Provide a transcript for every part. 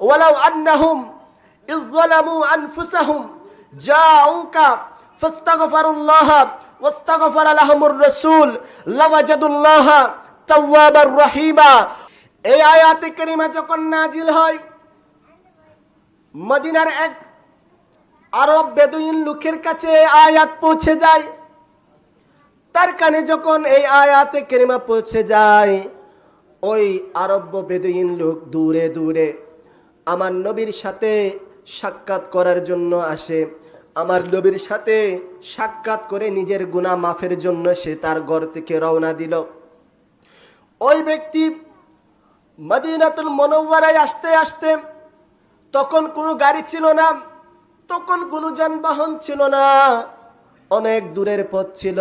ওয়ালাউ আন্নাহুম যালামু আনফুসাহুম জাউকা ফাস্তাগফিরুল্লাহ ওয়াস্তাগফার লাহুমুর রাসূল লাওয়াজাদুল্লাহ তাওয়াবার রহিমা। এই আয়াতে কারিমা যখন নাজিল হয়, মদিনার এক আরব বেদুইন লোকের কাছে আয়াত পৌঁছে যায়। তার কানে যখন এই আয়াতে কেরিমা পৌঁছে যায়, ওই আরব্য বেদুইন লোক দূরে দূরে আমার নবীর সাথে সাক্ষাৎ করার জন্য আসে। আমার নবীর সাথে সাক্ষাৎ করে নিজের গুণা মাফের জন্য সে তার ঘর থেকে রওনা দিল। ওই ব্যক্তি মদিনাতুল মনোয়ারায় আসতে আসতে তখন কোনো গাড়ি ছিল না, তখন কোনো যানবাহন ছিল না, অনেক দূরের পথ ছিল।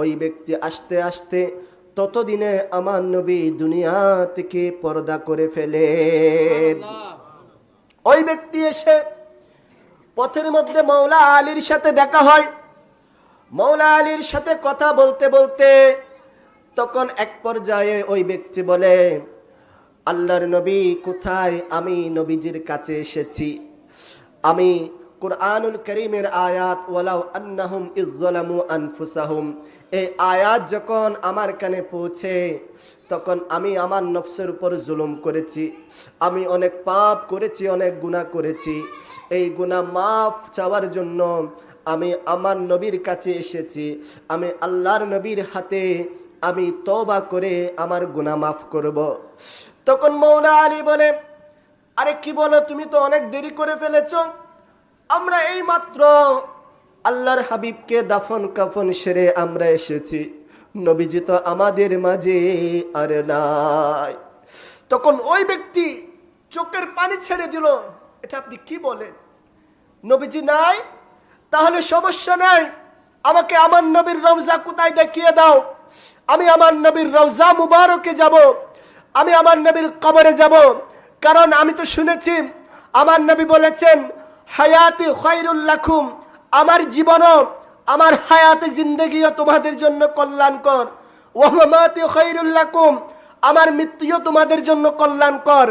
ওই ব্যক্তি আসতে আসতে ততদিনে আমার নবী দুনিয়া থেকে পর্দা করে ফেলে ওই ব্যক্তি এসে পথের মধ্যে মৌলা আলীর সাথে দেখা হয়। মৌলা আলীর সাথে কথা বলতে বলতে তখন এক পর্যায়ে ওই ব্যক্তি বলে, আল্লাহর নবী কোথায়? আমি নবীজির কাছে এসেছি। আমি কোরআনুল করিমের আয়াত, ওয়ালাউ আন্নাহুম ইজ্জলামু আনফুসাহুম। এই আয়াত যখন আমার কানে পৌঁছে, তখন আমি আমার নফসের উপর জুলুম করেছি। আমি অনেক পাপ করেছি, অনেক গুনাহ করেছি। এই গুনাহ মাফ চাওয়ার জন্য আমি আমার নবীর কাছে এসেছি। আমি আল্লাহর নবীর হাতে আমি তবা করে আমার গুনাহ মাফ করব। তখন মৌলা আলী বলে, আরে কি বলো, তুমি তো অনেক দেরি করে ফেলেছ। আমরা এই মাত্র আল্লাহর হাবিবকে দাফন কাফন সেরে আমরা এসেছি। নবীজি তো আমাদের মাঝে আর নাই। তখন ওই ব্যক্তি চোখের পানি ছেড়ে দিল। এটা আপনি কি বলেন? নবীজি নাই? তাহলে সমস্যা নাই। আমাকে আমার নবীর রওজা কোথায় দেখিয়ে দাও? আমি আমার নবীর রওজা মুবারকে যাব। আমি আমার নবীর কবরে যাব। কারণ আমি তো শুনেছি, আমার নবী বলেছেন হায়াতি খৈরুল্লাখুম আমার জীবনও, আমার হায়াতে জিন্দগিও তোমাদের জন্য কল্যাণকর। ওহমাতি খৈরুল্লাকুম আমার মৃত্যুও তোমাদের জন্য কল্যাণকর।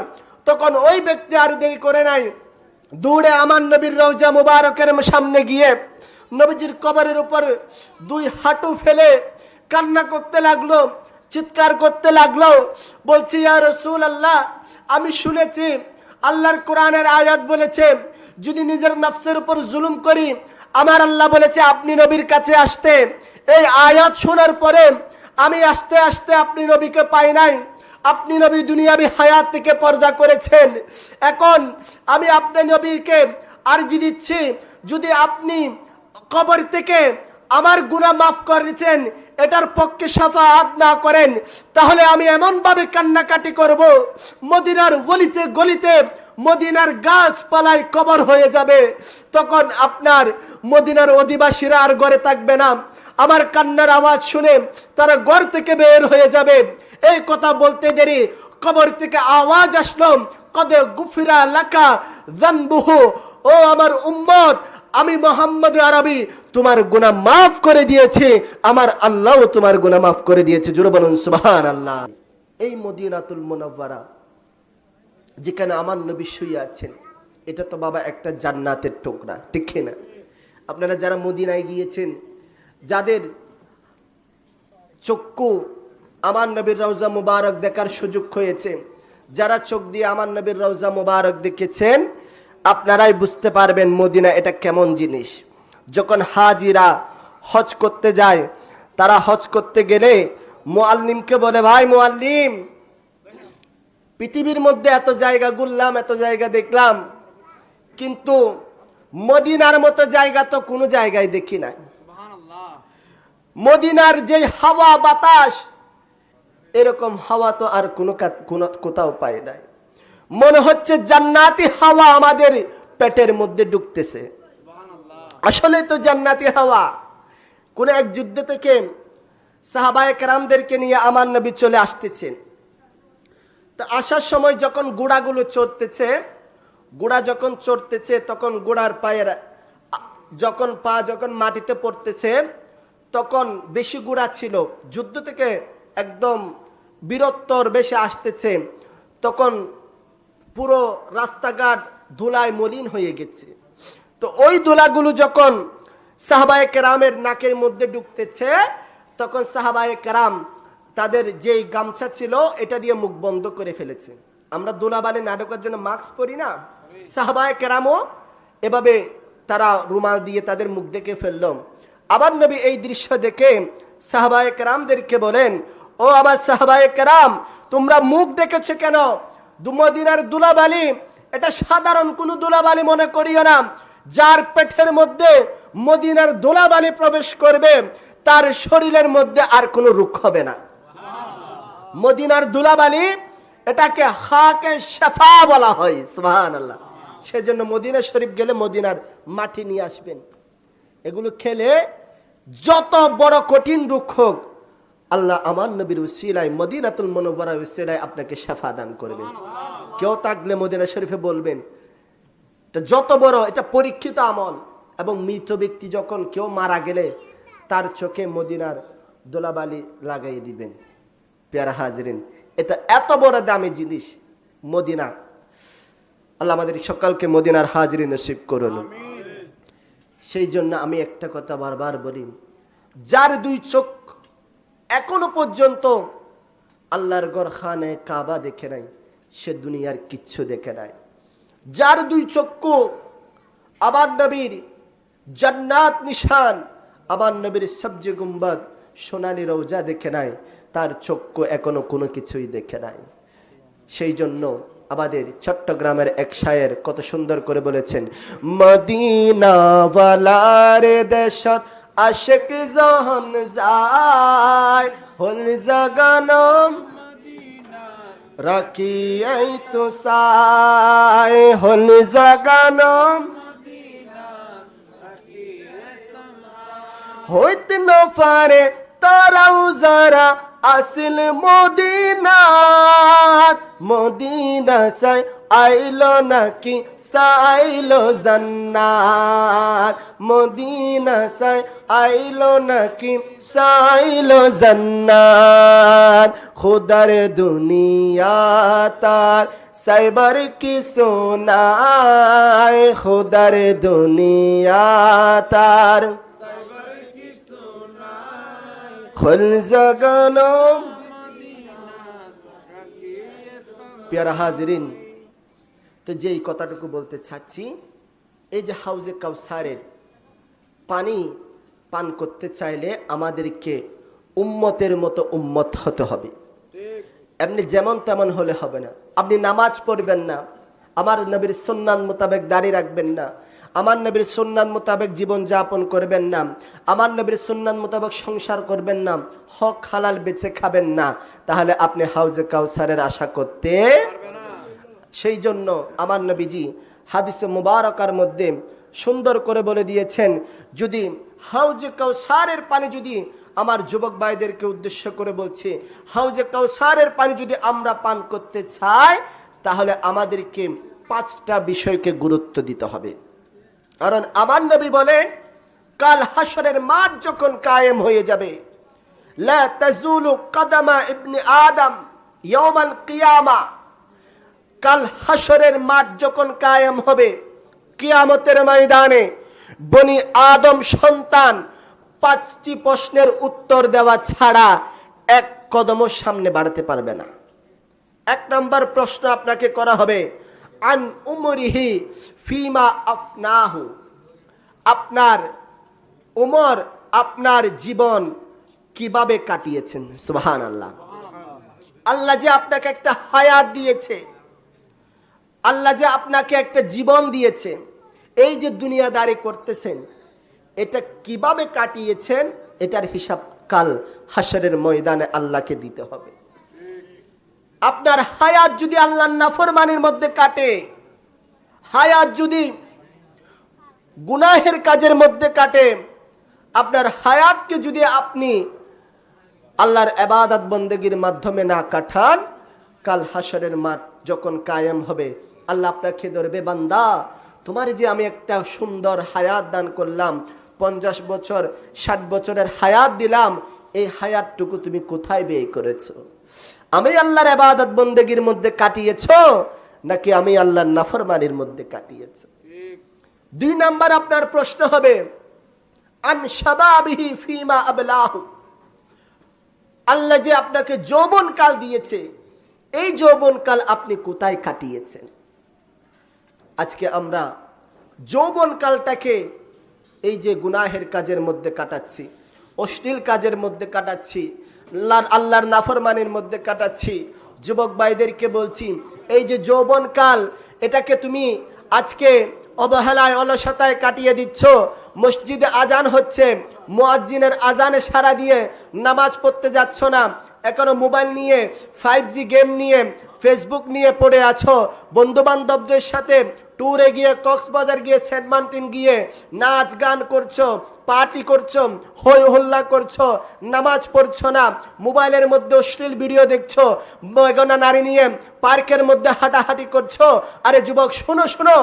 তখন ওই ব্যক্তি আর দেরি করে নাই। দৌড়ে আমার নবীর রওজা মুবারকের সামনে গিয়ে নবীজির কবরের উপর দুই হাঁটু ফেলে কান্না করতে লাগল, চিৎকার করতে লাগল। বলছি, ইয়া রসুল আল্লাহ আমি শুনেছি, আল্লাহর কোরআনের আয়াত বলেছে যদি নিজের নফসের উপর জুলুম করি, আমার আল্লাহ বলেছে, আপনি নবীর কাছে আসতে। এই আয়াত শোনার পরে আমি আসতে আসতে আপনি নবীকে পাই নাই। আপনি নবী দুনিয়াবি হায়াত থেকে পর্দা করেছেন। এখন আমি আপনি নবীকে আরজি দিচ্ছি, যদি আপনি কবর থেকে আমার গুনাহ মাফ করেছেন এটার পক্ষে সাফাত না করেন, তাহলে আমি এমনভাবে কান্নাকাটি করব, মদিনার গলিতে গলিতে মদিনার গাছপালায় কবর হয়ে যাবে। তখন আপনার মদিনার অধিবাসীরা আর ঘরে থাকবে না। আমার কান্নার আওয়াজ শুনে তারা ঘর থেকে বের হয়ে যাবে। এই কথা বলতে দেরি কবর থেকে আওয়াজ আসলো। কদে গুফিরা লাকা জানবুহু ও আমার উম্মত, আমি মোহাম্মদ আরবি। তোমার গুনাহ মাফ করে দিয়েছি। আমার আল্লাহও তোমার গুনাহ মাফ করে দিয়েছে। জুড়ে বলুন সুবহান আল্লাহ এই মদিনাতুল মুনাওয়ারা যেখানে আমার নবী শুয়ে আছেন, এটা তো বাবা একটা জান্নাতের টোকরা, ঠিক না? আপনারা যারা মদিনায় গিয়েছেন, যাদের চক্ষু আমার নবীর রওজা মুবারক দেখার সুযোগ হয়েছে, যারা চোখ দিয়ে আমার নবীর রওজা মুবারক দেখেছেন, আপনারাই বুঝতে পারবেন মদিনা এটা কেমন জিনিস। যখন হাজিরা হজ করতে যায়, তারা হজ করতে গেলে মোয়াল্লিমকে বলে, ভাই মোয়াল্লিম পৃথিবীর মধ্যে এত জায়গা ঘুরলাম, এত জায়গা দেখলাম, কিন্তু মদিনার মতো জায়গা তো কোনো জায়গায় দেখি নাই। মদিনার যে হাওয়া, বাতাস, এরকম হাওয়া তো আর কোনো কোথাও পায় নাই। মনে হচ্ছে জান্নাতি হাওয়া আমাদের পেটের মধ্যে ঢুকতেছে। আসলে তো জান্নাতি হাওয়া। কোন এক যুদ্ধ থেকে সাহাবায়ে কেরামদেরকে নিয়ে আমার নবী চলে আসতেছেন। তো আসার সময় যখন গুড়াগুলো চড়তেছে, গুড়া যখন চড়তেছে, তখন গুড়ার পায়ের যখন পা যখন মাটিতে পড়তেছে, তখন বেশি গুড়া ছিল। যুদ্ধ থেকে একদম বীরত্বর বেশি আসতেছে। তখন পুরো রাস্তাঘাট ধুলায় মলিন হয়ে গেছে। তো ওই দোলাগুলো যখন সাহাবায়ে কেরামের নাকের মধ্যে ঢুকতেছে, তখন সাহাবায়ে কেরাম তাদের যেই গামছা ছিল, এটা দিয়ে মুখ বন্ধ করে ফেলেছে। আমরা দোলাবালি নাটকের জন্য মাস্ক পরি না? সাহাবায়ে কেরামও এভাবে তারা রুমাল দিয়ে তাদের মুখ ডেকে ফেলল। আবার নবী এই দৃশ্য দেখে সাহাবায়ে কেরামদেরকে বলেন, ও আবার সাহাবায়ে কেরাম, তোমরা মুখ ডেকেছো কেন? দুমদিনার দুলাবালি, এটা সাধারণ কোনো দুলাবালি মনে করিও না। যার পেটের মধ্যে মদিনার দোলাবালি প্রবেশ করবে, তার শরীরের মধ্যে আর কোনো রুখ হবে না। মদিনার দুলাবালি এটাকে হাকে শেফা বলা হয় সুবহান আল্লাহ সেজন্য মদিনা শরীফ গেলে মদিনার মাটি নিয়ে আসবেন। এগুলো খেলে যত বড় কঠিন রুখ হোক, আল্লাহ আমার নবীর উসিলায় মদিনাতুল মনোবরা উসিলায় আপনাকে শেফা দান করবেন। কেউ থাকলে মদিনা শরীফে বলবেন, এটা যত বড়, এটা পরীক্ষিত আমল। এবং মৃত ব্যক্তি যখন কেউ মারা গেলে, তার চোখে মদিনার দোলাবালি লাগাই দিবেন। পেয়ারা হাজরিন। এটা এত বড় দামি জিনিস, মদিনা। আল্লাহ আমাদের সকালকে মদিনার হাজরি নসিব করুন। সেই জন্য আমি একটা কথা বারবার বলি, যার দুই চোখ এখনও পর্যন্ত আল্লাহর গড় খানে কাবা দেখে নাই, সে দুনিয়ার কিচ্ছু দেখে নাই। যার দুই চক্ষু আবার নবীর জান্নাত নিশান, আবার নবীর সবজি গুম্বাদ সোনালি রৌজা দেখে নাই তার চক্ষু এখনও কোনো কিছুই দেখে নাই। সেই জন্য আমাদের চট্টগ্রামের এক শায়ের কত সুন্দর করে বলেছেন, মদিনাওয়ালার দেশত আশেক জহন যায়, হল জাগানম রাখি এই তো সাই হল জাগানম হইতে না পারে তারাও যারা আসিল মদিনাত। মদিনা সাই আইলো নাকি? সাইলো জান্নাত। মদিনা সাই আইলো নাকি? সাইলো জান্নাত। খুদার দুনিয়া তার সাইবার কি সোনায় খুদার দুনিয়া তার পেয়ারা হাজরিন, তো যেই কথাটুকু বলতে চাচ্ছি, এই যে হাউজে কাউসারের পানি পান করতে চাইলে আমাদেরকে উম্মতের মতো উম্মত হতে হবে। এমনি যেমন তেমন হলে হবে না। আপনি নামাজ পড়বেন না। আমার নবীর সন্ন্যান মোতাবেক দাঁড়িয়ে রাখবেন না। আমার নবীর সন্ন্যান মোতাবেক জীবন যাপন করবেন না। আমার নবীর সন্ন্যান মোতাবেক সংসার করবেন না। হক, হালাল বেছে খাবেন না। তাহলে আপনি হাউজে কাউসারের আশা করতে সেই জন্য আমার নবীজি হাদিসে মুবারকার মধ্যে সুন্দর করে বলে দিয়েছেন, যদি হাউজে কাউসারের পানি যদি আমার যুবক ভাইদেরকে উদ্দেশ্য করে বলছি, হাউজে কাউসারের পানি যদি আমরা পান করতে চাই, তাহলে আমাদেরকে পাঁচটা বিষয়কে গুরুত্ব দিতে হবে। কারণ আমার নবী বলেন, কাল হাসরের মাঠ যখন কায়েম হয়ে যাবে, লা তাজুলু কাদামা ইবনে আদম ইয়াউমাল কিয়ামা। কাল হাসরের মাঠ যখন কায়েম হবে, কিয়ামতের ময়দানে বনি আদম সন্তান পাঁচটি প্রশ্নের উত্তর দেওয়া ছাড়া এক কদমও সামনে বাড়াতে পারবে না। এক নম্বর প্রশ্ন আপনাকে করা হবে আন উমরিহি ফিমা আফনাহু। আপনার উমর, আপনার জীবন কীভাবে কাটিয়েছেন? সুবহান আল্লাহ আল্লাহ যে আপনাকে একটা হায়াত দিয়েছে, আল্লাহ যে আপনাকে একটা জীবন দিয়েছে, এই যে দুনিয়াদারি করতেছেন, এটা কীভাবে কাটিয়েছেন? এটার হিসাব কাল হাসরের ময়দানে আল্লাহকে দিতে হবে। আপনার হায়াত যদি আল্লাহর নাফরমানির মধ্যে কাটে, হায়াত যদি গুনাহের কাজের মধ্যে কাটে, আপনার হায়াতকে যদি আপনি আল্লাহর এবাদত বন্দেগীর মাধ্যমে না কাটান, কাল হাসরের মাঠ যখন কায়েম হবে, আল্লাহ আপনাকে ধরবে, বান্দা, তোমার যে আমি একটা সুন্দর হায়াত দান করলাম, পঞ্চাশ বছর, ষাট বছরের হায়াত দিলাম, এই হায়াতটুকু তুমি কোথায় ব্যয় করেছ? আমি আল্লাহর এবাদত বন্দেগীর মধ্যে কাটিয়েছ? নাকি আমি আল্লাহর নাফরমানির মধ্যে কাটিয়েছ? দুই নাম্বার আপনার প্রশ্ন হবে ফিমা আল্লাহ যে আপনাকে যৌবন কাল দিয়েছে, এই যৌবন কাল আপনি কোথায় কাটিয়েছেন? আজকে আমরা যৌবন কালটাকে এই যে গুনাহের কাজের মধ্যে কাটাচ্ছি, অশ্লীল কাজের মধ্যে কাটাচ্ছি আল্লাহর আল্লাহর নাফরমানের মধ্যে কাটাচ্ছি। যুবক ভাইদেরকে বলছি, এই যে যৌবনকাল, এটাকে তুমি আজকে অবহেলায়, অলসতায় কাটিয়ে দিচ্ছ মসজিদে আজান হচ্ছে। মোয়াজ্জিনের আজানে সারা দিয়ে নামাজ পড়তে যাচ্ছ না। এখনও মোবাইল নিয়ে ফাইভ জি গেম নিয়ে ফেসবুক নিয়ে পড়ে আছো। বন্ধু বান্ধবদের সাথে ট্যুরে গিয়ে, কক্সবাজার গিয়ে সেন্ট মার্টিন গিয়ে নাচ গান করছ পার্টি করছ, হই হল্লা করছ, নামাজ পড়ছো না। মোবাইলের মধ্যে অশ্লীল ভিডিও দেখছ। বেগনা নারী নিয়ে পার্কের মধ্যে হাঁটাহাঁটি করছ। আরে যুবক, শোনো শোনো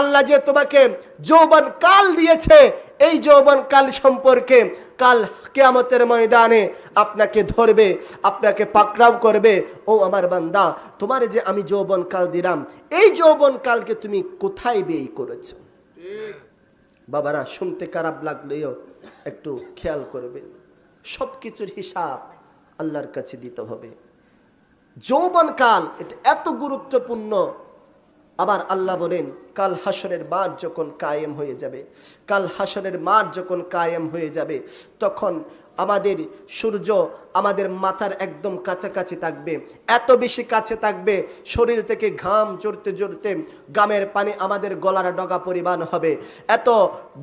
আল্লাহ যে তোমাকে যৌবন কাল দিয়েছে এই যৌবন কাল সম্পর্কে, কাল কেয়ামতের ময়দানে আপনাকে ধরবে, আপনাকে পাকড়াও করবে। ও আমার বান্দা, তোমার যে আমি যৌবন কাল দিলাম, এই যৌবন কালকে তুমি কোথায় ব্যয় করেছ? বাবারা, শুনতে খারাপ লাগলেও একটু খেয়াল করবেন। সব কিছুর হিসাব আল্লাহর কাছে দিতে হবে। যৌবন কাল, এটা এত গুরুত্বপূর্ণ আবার আল্লাহ বলেন, কাল হাসরের মাঠ যখন কায়েম হয়ে যাবে, কাল হাসরের মাঠ যখন কায়েম হয়ে যাবে, তখন আমাদের সূর্য আমাদের মাথার একদম কাছাকাছি থাকবে। এত বেশি কাছে থাকবে, শরীর থেকে ঘাম জড়তে জড়তে গামের পানি আমাদের গলার ডগা পরিমাণ হবে। এত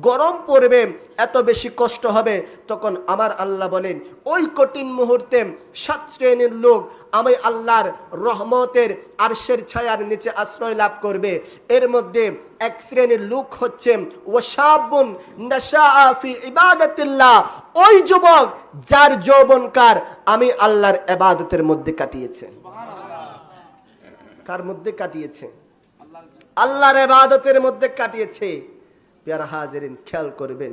গরম পড়বে, এত বেশি কষ্ট হবে, তখন আমার আল্লাহ বলেন, ওই কঠিন মুহূর্তে সাত শ্রেণির লোক আমি আল্লাহর রহমতের আরশের ছায়ার নিচে আশ্রয় লাভ করবে। এর মধ্যে এক শ্রেণির লোক হচ্ছে ওয়াসাবুন নাশাআ ফি ইবাদাতিল্লাহ। ওই যুবক, যার যৌবনকার আমি আল্লাহর ইবাদতের মধ্যে কাটিয়েছে। কার মধ্যে কাটিয়েছে? আল্লাহর ইবাদতের মধ্যে কাটিয়েছে। পেয়ারা হাজিরিন, খেয়াল করবেন।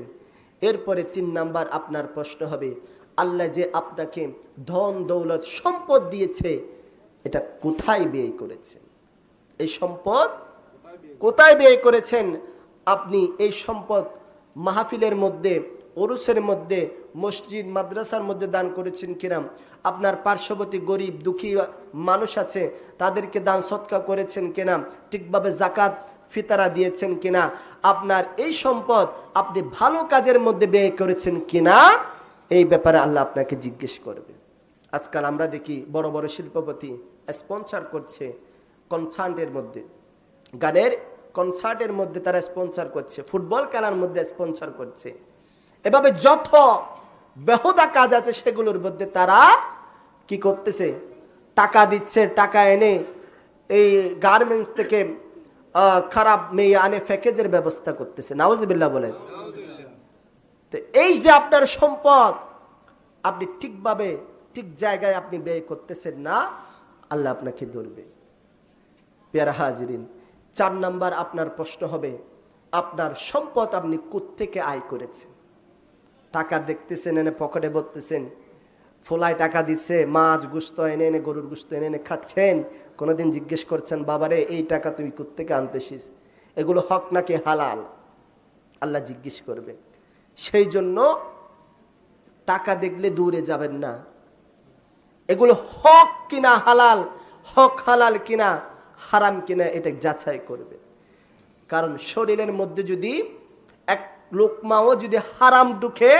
এরপরে তিন নাম্বার আপনার প্রশ্ন হবে, আল্লাহ যে আপনাকে ধন, দৌলত, সম্পদ দিয়েছে, এটা কোথায় ব্যয় করেছে? এই সম্পদ কোথায় ব্যয় করেছেন? আপনি এই সম্পদ মাহফিলের মধ্যে, ওরুসের মধ্যে, মসজিদ, মাদ্রাসার মধ্যে দান করেছেন কিনা আপনার পার্শ্ববর্তী গরিব, দুঃখী মানুষ আছে, তাদেরকে দান সৎকা করেছেন কিনা? ঠিকভাবে জাকাত ফিতারা দিয়েছেন কিনা? আপনার এই সম্পদ আপনি ভালো কাজের মধ্যে ব্যয় করেছেন কিনা? এই ব্যাপারে আল্লাহ আপনাকে জিজ্ঞেস করবে। আজকাল আমরা দেখি বড় বড় শিল্পপতি স্পন্সর করছে কনসার্টের মধ্যে। গানের কনসার্টের মধ্যে তারা স্পন্সর করছে, ফুটবল খেলার মধ্যে স্পন্সর করছে। এভাবে যত বেহুদা কাজ আছে সেগুলোর মধ্যে তারা কি করতেছে? টাকা দিচ্ছে, টাকা এনে এই গার্মেন্টস থেকে খারাপ মেয়ে আনে প্যাকেজের ব্যবস্থা করতেছে। নাওয়াজিবিল্লাহ বলেন। তো এই যে আপনার সম্পদ, আপনি ঠিকভাবে, ঠিক জায়গায় আপনি ব্যয় করতেছেন না, আল্লাহ আপনাকে ধরবে। পেয়ারা হাজিরিন। চার নাম্বার আপনার প্রশ্ন হবে, আপনার সম্পদ আপনি কোত্থেকে আয় করেছেন? টাকা দেখতেছেন, এনে পকেটে ভরতেছেন ফোলায় টাকা দিচ্ছে মাছ, গুস্ত এনে এনে, গরুর গুস্ত এনে এনে খাচ্ছেন, কোনোদিন জিজ্ঞেস করছেন, বাবারে, এই টাকা তুমি কোত্থেকে আনতেছিস? এগুলো হক নাকি হালাল? আল্লাহ জিজ্ঞেস করবে। সেই জন্য টাকা দেখলে দূরে যাবেন না। এগুলো হক কিনা হালাল, হক হালাল কিনা হারাম কিনা এটা যাচাই করবে। কারণ শরীরের মধ্যে যদি এক লোকমাও যদি হারাম ঢুকে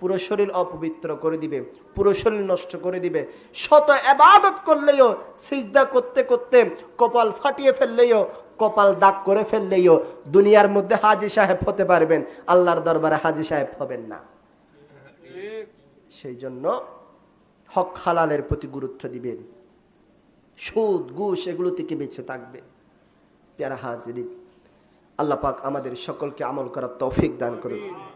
পুরো শরীর অপবিত্র করে দিবে পুরো শরীর নষ্ট করে দিবে শত এবাদত করলেও সিজদা করতে করতে কপাল ফাটিয়ে ফেললেও কপাল দাগ করে ফেললেও দুনিয়ার মধ্যে হাজি সাহেব হতে পারবেন আল্লাহর দরবারে হাজি সাহেব হবেন না। সেই জন্য হক হালালের প্রতি গুরুত্ব দিবেন। সুদ, ঘুষ এগুলো থেকে বেঁচে থাকবে। প্যারা হাজির আল্লাহ পাক আমাদের সকলকে আমল করার তৌফিক দান করুন।